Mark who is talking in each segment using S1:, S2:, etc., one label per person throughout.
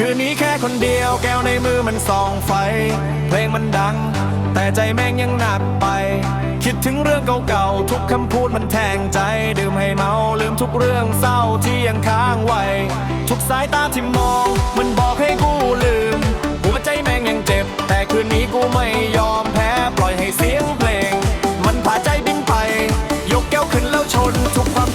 S1: คืนนี้แค่คนเดียวแก้วในมือมันส่องไฟ เพลงมันดัง แต่ใจแม่งยังหนักไป คิดถึงเรื่องเก่าๆ ทุกคำพูดมันแทงใจ ดื่มให้เมาลืมทุกเรื่องเศร้าที่ยังค้างไว้ ทุกสายตาที่มอง มันบอกให้กูลืม หัวใจแม่งยังเจ็บ แต่คืนนี้กูไม่ยอมแพ้ปล่อยให้เสียงเพลง มันพาใจบินไป ยกแก้วขึ้นแล้วชนทุกความ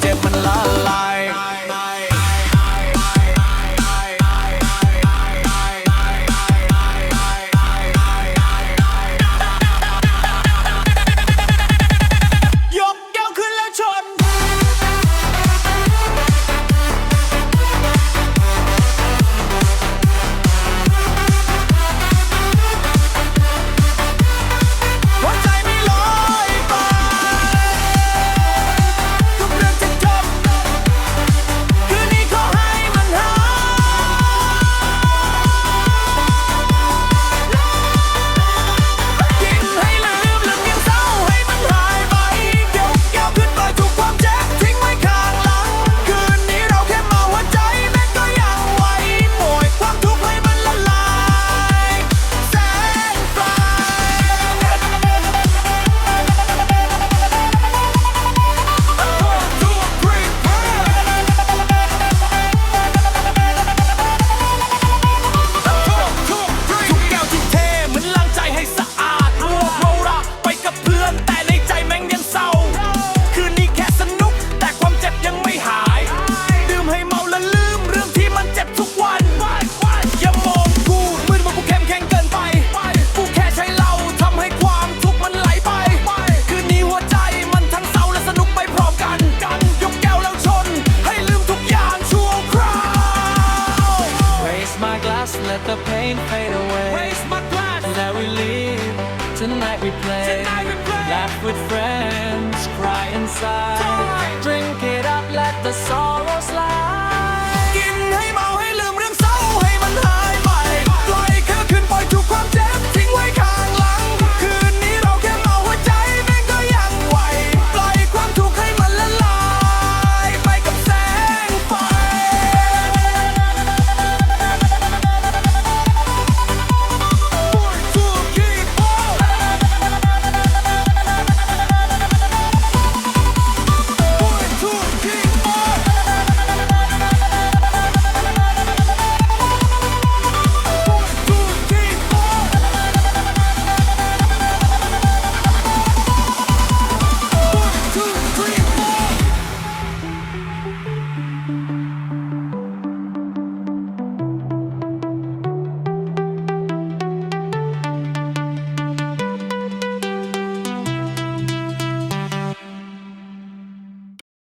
S2: Glass, let the pain fade away.
S1: Raise my glass
S2: That we live, tonight we play.
S1: Tonight we play.
S2: Laugh with friends, cry inside.
S1: Time.
S2: Drink it up, let the sorrow slide.